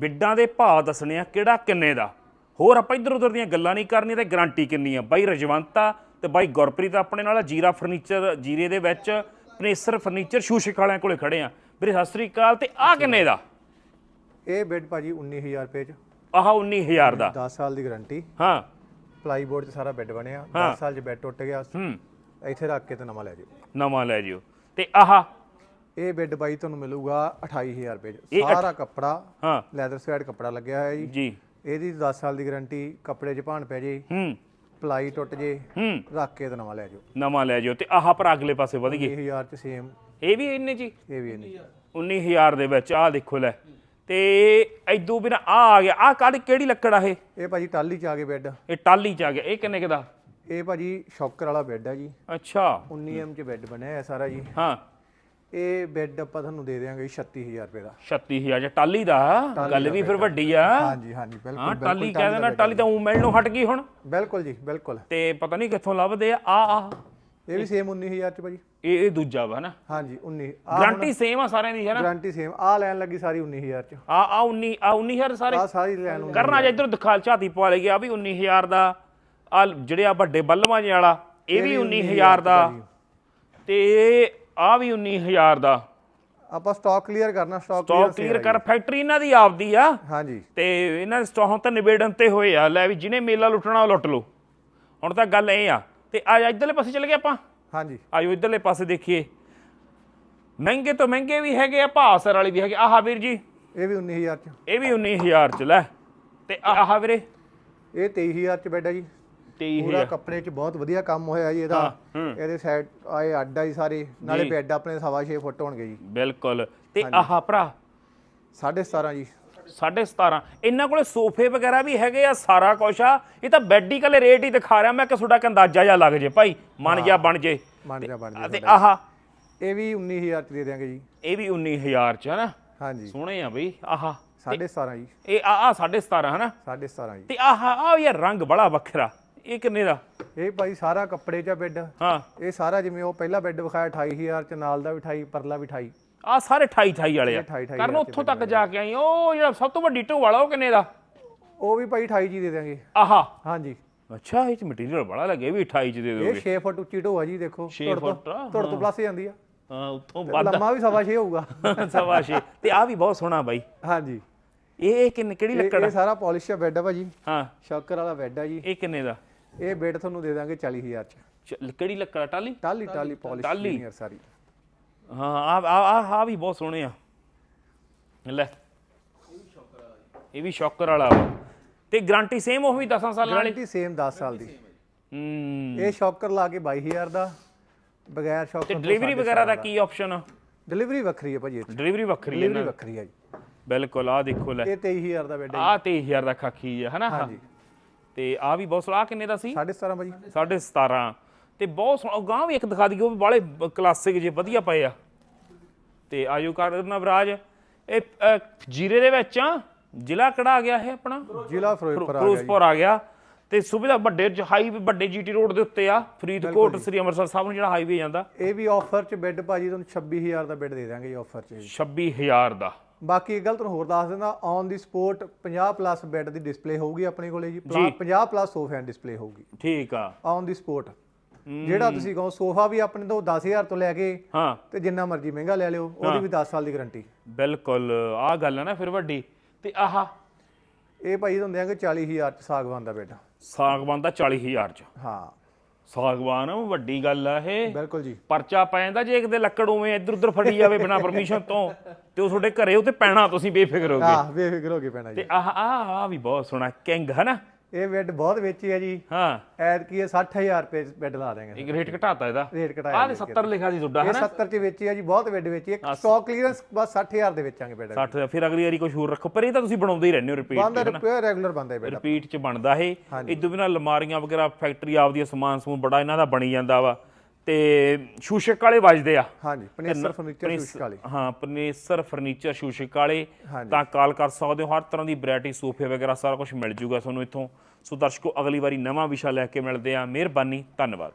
ਬਿੱਡਾਂ ਦੇ ਭਾਅ ਦੱਸਣੇ ਆ ਕਿਹੜਾ ਕਿੰਨੇ ਦਾ। ਹੋਰ ਆਪਾਂ ਇੱਧਰ ਉੱਧਰ ਦੀਆਂ ਗੱਲਾਂ ਨਹੀਂ ਕਰਨੀਆਂ ਤੇ ਗਾਰੰਟੀ ਕਿੰਨੀ ਆ। ਬਾਈ ਰਜਵੰਤਾ ਤੇ ਬਾਈ ਗੁਰਪ੍ਰੀਤ ਆਪਣੇ ਨਾਲ ਜੀਰਾ ਫਰਨੀਚਰ ਜੀਰੇ ਦੇ ਵਿੱਚ ਪਨੇਸਰ ਫਰਨੀਚਰ ਸ਼ੂਸ਼ਿਕ ਵਾਲਿਆਂ ਕੋਲੇ ਖੜੇ ਆ। ਵੀਰੇ ਸਤਿ ਸ੍ਰੀ ਅਕਾਲ ਤੇ ਆ ਕਿੰਨੇ ਦਾ? ਇਹ ਬੈੱਡ ਭਾਜੀ 19000 ਰੁਪਏ ਚ। ਆਹ 19000 ਦਾ। 10 ਸਾਲ ਦੀ ਗਾਰੰਟੀ। ਹਾਂ। ਪਲਾਈ ਬੋਰਡ 'ਚ ਸਾਰਾ ਬੈੱਡ ਬਣਿਆ। ਹਾਂ। 10 ਸਾਲ 'ਚ ਬੈੱਡ ਟੁੱਟ ਗਿਆ। ਹੂੰ। ਇੱਥੇ ਰੱਖ ਕੇ ਤੇ ਨਵਾਂ ਲੈ ਜਾਓ। ਨਵਾਂ ਲੈ ਜਿਓ। ਤੇ ਆਹ ਇਹ ਬੈੱਡ ਬਾਈ ਤੁਹਾਨੂੰ ਮਿਲੂਗਾ 28000 ਰੁਪਏ ਚ। ਸਾਰਾ ਕੱਪੜਾ ਹਾਂ। ਲੈਦਰ ਸਵੈਟ ਕੱਪੜਾ ਲੱਗਿਆ ਹੋਇਆ ਜੀ। ਜੀ। ਇਹਦੀ 10 ਸਾਲ ਦੀ ਗਾਰੰਟੀ ਕੱਪੜੇ 'ਚ ਭਾਣ ਪੈ ਜੇ। ਹੂੰ। ਪਲਾਈ ਟੁੱਟ ਜੇ। ਹੂੰ। ਰੱਖ ਕੇ ਤੇ ਨਵਾਂ ਲੈ ਜਾਓ। ਨਵਾਂ ਲੈ ਜਿਓ ਤੇ ਆਹ ਪਰ ਅਗਲੇ ਪਾਸੇ ਵਧ ਗਏ। 20000 ਚ ਸੇਮ ਇਹ ਵੀ ਇੰਨੇ ਜੀ ਇਹ ਵੀ ਨਹੀਂ 19000 ਦੇ ਵਿੱਚ ਆਹ ਦੇਖੋ ਲੈ। ਤੇ ਐਦੂ ਬਿਨਾ ਆ ਆ ਗਿਆ। ਆ ਕਾਹਦੀ ਕਿਹੜੀ ਲੱਕੜ ਆ ਇਹ? ਇਹ ਭਾਜੀ ਟਾਲੀ ਚ ਆ ਗਏ ਬੈੱਡ ਇਹ ਟਾਲੀ ਚ ਆ ਗਿਆ। ਇਹ ਕਿੰਨੇ ਕੁ ਦਾ? ਇਹ ਭਾਜੀ ਸ਼ੌਕਰ ਵਾਲਾ ਬੈੱਡ ਹੈ ਜੀ। ਅੱਛਾ। 19 ਐਮ ਚ ਬੈੱਡ ਬਣਿਆ ਹੈ ਸਾਰਾ ਜੀ। ਹਾਂ। ਇਹ ਬੈੱਡ ਆਪਾਂ ਤੁਹਾਨੂੰ ਦੇ ਦੇਵਾਂਗੇ 36000 ਰੁਪਏ ਦਾ। 36000 ਚ ਟਾਲੀ ਦਾ? ਗੱਲ ਵੀ ਫਿਰ ਵੱਡੀ ਆ। ਹਾਂਜੀ ਹਾਂਜੀ ਹਾਂ ਬਿਲਕੁਲ ਟਾਲੀ ਕਹਿ ਦੇਣਾ ਟਾਲੀ ਤਾਂ ਉਂ ਮਿਲਣੋਂ ਹਟ ਗਈ ਹੁਣ। ਬਿਲਕੁਲ ਜੀ ਬਿਲਕੁਲ। ਤੇ ਪਤਾ ਨਹੀਂ ਕਿੱਥੋਂ ਲੱਭਦੇ ਆ। ਆ ਆ। ਇਹ ਵੀ ਸੇਮ 19000 ਚ ਭਾਜੀ। ਇਹ ਇਹ ਦੂਜਾ ਵਾ ਨਾ। ਹਾਂਜੀ 19 ਆ ਗਾਰੰਟੀ ਸੇਮ ਆ ਸਾਰਿਆਂ ਦੀ ਹੈ ਨਾ? ਗਾਰੰਟੀ ਸੇਮ ਆ ਲੈਣ ਲੱਗੀ ਸਾਰੀ 19000 ਚ। ਆ ਆ 19 ਆ 19000 ਸਾਰੇ? ਆ ਸਾਰੀ ਲੈਣ ਨੂੰ ਕਰਨਾ ਜੇ ਇਧਰ ਦਿਖਾਲ ਝਾਤੀ ਪਵਾ ਲਈ ਆ ਵੀ 19000 ਦਾ। ਆ ਜਿਹੜੇ ਆ ਵੱਡੇ ਜਿਹੇ ਵਾਲਾ ਇਹ ਵੀ 19000 ਦਾ। ਤੇ ਆ ਵੀ 19000 ਦਾ। ਆਪਾਂ ਸਟਾਕ ਕਲੀਅਰ ਕਰਨਾ ਸਟਾਕ ਸਟਾਕ ਕਲੀਅਰ ਕਰ ਫੈਕਟਰੀ ਇਹਨਾਂ ਦੀ ਆਪਦੀ ਆ। ਹਾਂਜੀ। ਤੇ ਇਹਨਾਂ ਦੇ ਸਟਾਕ ਤਾਂ ਨਿਬੇੜਨ ਤੇ ਹੋਏ ਆ। ਲੈ ਵੀ ਜਿਹਨੇ ਮੇਲਾ ਲੁੱਟਣਾ ਉਹ ਲੁੱਟ ਲਓ। ਹੁਣ ਤਾਂ ਗੱਲ ਇਹ ਆ। ਤੇ ਆ ਇਧਰਲੇ ਪਾਸੇ ਚੱਲ ਗਏ ਆਪਾਂ? ਹਾਂਜੀ। ਆਜੋ ਇਧਰਲੇ ਪਾਸੇ ਦੇਖੀਏ। ਮਹਿੰਗੇ ਤੋਂ ਮਹਿੰਗੇ ਵੀ ਹੈਗੇ ਆ ਭਾਸਰ ਵਾਲੀ ਵੀ ਹੈਗੇ। ਆਹ ਵੀਰ ਜੀ। ਇਹ ਵੀ 19000 ਚ। ਇਹ ਵੀ 19000 ਚ ਲੈ। ਤੇ ਆਹ ਵੀਰੇ। ਇਹ 23000 ਚ ਬੈੱਡ ਹੈ ਜੀ। 23000 ਪੂਰਾ ਕੱਪੜੇ ਚ ਬਹੁਤ ਵਧੀਆ ਕੰਮ ਹੋਇਆ ਜੀ ਇਹਦਾ। ਇਹਦੇ ਸਾਈਡ ਆਏ ਅੱਡਾ ਹੀ ਸਾਰੇ। ਨਾਲੇ ਬੈੱਡ ਆਪਣੇ ਸਵਾ ਛੇ ਫੁੱਟ ਹੋਣਗੇ ਜੀ। ਬਿਲਕੁਲ। ਤੇ ਆਹ ਭਰਾ? 17.5 ਜੀ। 17.5 ਇਹਨਾਂ ਕੋਲੇ ਸੋਫੇ ਵਗੈਰਾ ਵੀ ਹੈਗੇ ਆ ਸਾਰਾ ਕੁਛ ਆ। ਇਹ ਤਾਂ ਬੈੱਡ ਹੀ ਕੱਲੇ ਰੇਟ ਹੀ ਦਿਖਾ ਰਿਹਾ। ਮੈਂ ਕਿ ਤੁਹਾਡਾ ਇੱਕ ਅੰਦਾਜ਼ਾ ਜਾ ਲੱਗ ਜੇ ਭਾਈ। ਮਨ ਜਾ ਬਣ ਜੇ। ਬਣ ਜਾ ਬਣ ਜਾ ਤੇ ਆਹ। ਇਹ ਵੀ 19000 ਚ ਦੇ ਦਿਆਂਗੇ ਜੀ। ਇਹ ਵੀ 19000 ਚ ਹਨਾ? ਹਾਂਜੀ। ਸੋਹਣੇ ਆ ਬਈ। ਆਹ। 17.5 ਜੀ। ਇਹ ਆ ਆ 17.5 ਹਨਾ? 17.5 ਜੀ। ਤੇ ਆਹ ਆ ਯਾਰ ਰੰਗ ਬੜਾ ਵੱਖਰਾ। ਇਹ ਕਿੰਨੇ ਦਾ? ਇਹ ਭਾਈ ਸਾਰਾ ਕੱਪੜੇ ਚ ਬੈੱਡ ਹਾਂ। ਇਹ ਸਾਰਾ ਜਿਵੇਂ ਉਹ ਪਹਿਲਾ ਬੈੱਡ ਵਿਖਾਇਆ 28000 ਚ ਨਾਲ ਦਾ ਵੀ 28 ਪਰਲਾ ਵੀ 28 ਆ ਸਾਰੇ 28 28 ਵਾਲੇ ਆ। 28 ਕਰਨ ਉੱਥੋਂ ਤੱਕ ਜਾ ਕੇ ਆਈ ਉਹ ਜਿਹੜਾ ਸਭ ਤੋਂ ਵੱਡੀ ਢੋ ਵਾਲਾ ਉਹ ਕਿੰਨੇ ਦਾ? ਉਹ ਵੀ ਭਾਈ 28 ਜੀ ਦੇ ਦਿਆਂਗੇ। ਆਹਾ। ਹਾਂਜੀ। ਅੱਛਾ ਇਹ ਚ ਮਟੀਰੀਅਲ ਬੜਾ ਲੱਗੇ ਇਹ ਵੀ 28 ਚ ਦੇ ਇਹ ਦੋਗੇ 6 ਫੁੱਟ ਉੱਚੀ ਢੋ ਆ ਜੀ ਦੇਖੋ। ਛੇ ਤੁਹਾਡੇ ਤੋਂ- ਫੁੱਟ ਆ, ਤੁਹਾਡੇ ਤੋਂ ਪਲੱਸ ਜਾਂਦੀ ਆ। ਹਾਂ ਉੱਥੋਂ ਵੱਧ ਲੰਮਾ ਵੀ ਸਵਾ 6 ਹੋਊਗਾ। ਸਵਾ ਛੇ। ਤੇ ਆ ਵੀ ਬਹੁਤ ਸੋਹਣਾ ਬਾਈ। ਹਾਂਜੀ। ਇਹ ਇਹ ਕਿੰਨੇ ਕਿਹੜੀ ਇਹ ਲੱਕੜ ਇਹ? ਸਾਰਾ ਪਾਲਿਸ਼ ਬੈੱਡ ਆ ਭਾਜੀ। ਹਾਂ। ਸ਼ੌਕਰ ਵਾਲਾ ਬੈੱਡ ਆ ਜੀ। ਇਹ ਕਿੰਨੇ ਦਾ? ਇਹ ਬੈੱਡ ਤੁਹਾਨੂੰ ਦੇ ਦਾਂਗੇ 40000 ਚ। ਚ- ਕਿਹੜੀ ਲੱਕੜ ਆ ਟਾਲੀ ਟਾਲੀ ਟਾਲੀ ਪਾਲਿਸ਼ ਟਾਹਲੀ? ਲੀਨੀਅਰ ਸਾਰੀ। ਹਾਂ ਆ ਆ ਆ ਆ ਵੀ ਬਹੁਤ ਸੋਹਣੇ ਆ। ਲੈ। ਇਹ ਵੀ ਸ਼ੌਕਰ ਵਾਲਾ ਵਾ। ਤੇ ਗਾਰੰਟੀ ਸੇਮ ਉਹ ਵੀ 10 ਸਾਲਾਂ ਵਾਲੀ? ਗਾਰੰਟੀ ਸੇਮ 10 ਸਾਲ ਦੀ। ਹੂੰ। ਇਹ ਸ਼ੌਕਰ ਲਾ ਕੇ 22000 ਦਾ ਬਗੈਰ ਤੇ ਸ਼ੌਕਰ ਡਿਲੀਵਰੀ ਵਗੈਰਾ ਦਾ ਕੀ ਆਪਸ਼ਨ ਆ? ਡਿਲੀਵਰੀ ਵੱਖਰੀ ਹੈ ਭਾਜੀ ਇਹ ਡਿਲੀਵਰੀ ਵੱਖਰੀ ਹੈ ਡਿਲੀਵਰੀ ਨਾ। ਵੱਖਰੀ ਹੈ ਜੀ। ਬਿਲਕੁਲ ਆ ਦੇਖੋ ਲੈ। ਇਹ 23000 ਦਾ ਬੈੱਡ ਹੈ ਆ 23000 ਦਾ ਖਾਕੀ ਹੈ ਹਨਾ? ਹਾਂਜੀ। ਤੇ ਆ ਵੀ ਬਹੁਤ ਸੋਹਣਾ। ਕਿੰਨੇ ਦਾ ਸੀ? 17.5 ਭਾਜੀ 17.5 ਤੇ ਬਹੁਤ ਸੋਹਣਾ ਗਾਂ ਵੀ ਇੱਕ ਦਿਖਾ ਦਿਓ ਵੀ ਬਾਲੇ ਕਲਾਸਿਕ ਜੇ ਵਧੀਆ ਪਏ ਆ। ਤੇ ਆਜੋ ਕਰ ਨਵਰਾਜ ਇਹ ਜੀਰੇ ਦੇ ਵਿੱਚ ਆ ਜ਼ਿਲ੍ਹਾ ਕਿਹੜਾ ਆ ਗਿਆ ਇਹ ਆਪਣਾ? ਜ਼ਿਲ੍ਹਾ ਫਿਰੋਜ਼ਪੁਰ ਆ ਗਿਆ ਫਿਰੋਜ਼ਪੁਰ ਆ ਗਿਆ। ਤੇ ਸੁਵਿਧਾ ਵੱਡੇ ਹਾਈ ਵੱਡੇ ਜੀਟੀ ਰੋਡ ਦੇ ਉੱਤੇ ਆ ਫਰੀਦਕੋਟ ਸ੍ਰੀ ਅੰਮ੍ਰਿਤਸਰ ਸਾਹਿਬ ਨੂੰ ਜਿਹੜਾ ਹਾਈਵੇ ਜਾਂਦਾ। ਇਹ ਵੀ ਆਫਰ ਚ ਬੈੱਡ ਭਾਜੀ ਤੁਹਾਨੂੰ 26000 ਦਾ ਬੈੱਡ ਦੇ ਦਾਂਗੇ ਜੀ ਆਫਰ ਚ। ਜੀ। 26000 ਦਾ। ਬਾਕੀ ਇੱਕ ਗੱਲ ਤੁਹਾਨੂੰ ਹੋਰ ਦੱਸ ਦਿੰਦਾ on the spot 50 plus bed the display ਹੋਊਗੀ ਆਪਣੇ ਕੋਲੇ ਜੀ। 50 ਪਲੱਸ ਸੋਫੇ ਐਂਡ ਡਿਸਪਲੇ ਹੋਊਗੀ। ਠੀਕ ਆ। ਔਨ ਦੀ ਸਪੋਰਟ ਜਿਹੜਾ ਤੁਸੀਂ ਕਹੋ ਸੋਫਾ ਵੀ ਆਪਣੇ ਤੋਂ 10000 ਤੋਂ ਲੈ ਕੇ ਹਾਂ। ਤੇ ਜਿੰਨਾ ਮਰਜ਼ੀ ਮਹਿੰਗਾ ਲੈ ਲਿਓ ਉਹਦੀ ਵੀ 10 ਸਾਲ ਦੀ ਗਾਰੰਟੀ ਬਿਲਕੁਲ। ਆ ਗੱਲ ਆ ਨਾ ਫਿਰ ਵੱਡੀ। ਤੇ ਆਹ ਇਹ ਭਾਈ ਤੁਹਾਨੂੰ ਦਿਆਂਗੇ 40000 ਚ ਸਾਗਵਾਨ ਦਾ ਬੈੱਡ ਸਾਗਵਾਨ ਦਾ 40000 ਚ। ਹਾਂ। ਸਾਗਵਾਨ ਵੱਡੀ ਗੱਲ ਆ ਇਹ। ਬਿਲਕੁਲ ਜੀ। ਪਰਚਾ ਪੈ ਜਾਂਦਾ ਜੇ ਕਿਤੇ ਲੱਕੜ ਉਵੇਂ ਇੱਧਰ ਉੱਧਰ ਫੜੀ ਜਾਵੇ ਬਿਨਾ ਪਰਮਿਸ਼ਨ ਤੋਂ ਤੇ ਉਹ ਤੁਹਾਡੇ ਘਰੇ ਉੱਤੇ ਪੈਣਾ ਤੁਸੀਂ ਬੇਫਿਕਰ ਹੋਗੇ ਆਹ ਬੇਫਿਕਰ ਹੋ ਕੇ ਪੈਣਾ ਜੀ। ਤੇ ਆਹ ਆਹ ਆਹ ਵੀ ਬਹੁਤ ਸੋਹਣਾ ਕਿੰਗ ਹੈ ਨਾ ਇਹ ਬੈੱਡ ਬਹੁਤ ਵੇਚੀ ਹੈ ਜੀ। ਹਾਂ। ਐਡ ਕੀ ਹੈ 60000 ਰੁਪਏ ਬੈੱਡ ਲਾ ਦੇਾਂਗੇ ਇੱਕ ਰੇਟ ਘਟਾਤਾ ਇਹਦਾ। ਰੇਟ ਘਟਾਇਆ ਆਹ ਤੇ 70 ਲਿਖਿਆ ਸੀ ਤੁਹਾਡਾ ਹੈ ਨਾ 70 ਚ ਵੇਚੀ ਹੈ ਜੀ ਬਹੁਤ ਬੈੱਡ ਵੇਚੀ ਹੈ। ਸਟਾਕ ਕਲੀਅਰੈਂਸ ਬਸ 60000 ਦੇ ਵੇਚਾਂਗੇ ਬੈੱਡ 60 ਫਿਰ ਅਗਲੀ ਵਾਰੀ ਕੁਝ ਹੋਰ ਰੱਖੋ। ਪਰ ਇਹ ਤਾਂ ਤੁਸੀਂ ਬਣਾਉਂਦੇ ਹੀ ਰਹਿੰਦੇ ਹੋ ਰਿਪੀਟ ਬੰਦਾ ਰੁਪਏ ਰੈਗੂਲਰ ਬੰਦਾ ਹੈ ਬੈੱਡ ਰਿਪੀਟ ਚ ਬਣਦਾ ਇਹ। ਇਦੋਂ ਬਿਨਾ ਅਲਮਾਰੀਆਂ ਵਗੈਰਾ ਫੈਕਟਰੀ ਆਪਦੀ ਸਮਾਨ ਸਮੂਨ ਬੜਾ ਇਹਨਾਂ ਦਾ ਬਣੀ ਜਾਂਦਾ ਵਾ। ਤੇ ਸ਼ੂਸ਼ਕ ਵਾਲੇ ਵੱਜਦੇ ਆ। ਹਾਂਜੀ ਪਨੇਸਰ ਫਰਨੀਚਰ ਸ਼ੂਸ਼ ਕਾਲੀ ਹਾਂ ਪਨੇਸਰ ਫਰਨੀਚਰ ਸ਼ੂਸ਼ਕ ਵਾਲੇ। ਤਾਂ ਕਾਲ ਕਰ ਸਕਦੇ ਹੋ ਹਰ ਤਰ੍ਹਾਂ ਦੀ ਵੈਰਾਈਟੀ ਸੋਫੇ ਵਗੈਰਾ ਸਾਰਾ ਕੁਝ ਮਿਲ ਜੂਗਾ ਤੁਹਾਨੂੰ ਇੱਥੋਂ। ਸੋ ਦਰਸ਼ਕੋ ਅਗਲੀ ਵਾਰੀ ਨਵਾਂ ਵਿਸ਼ਾ ਲੈ ਕੇ ਮਿਲਦੇ ਆ ਮਿਹਰਬਾਨੀ ਧੰਨਵਾਦ।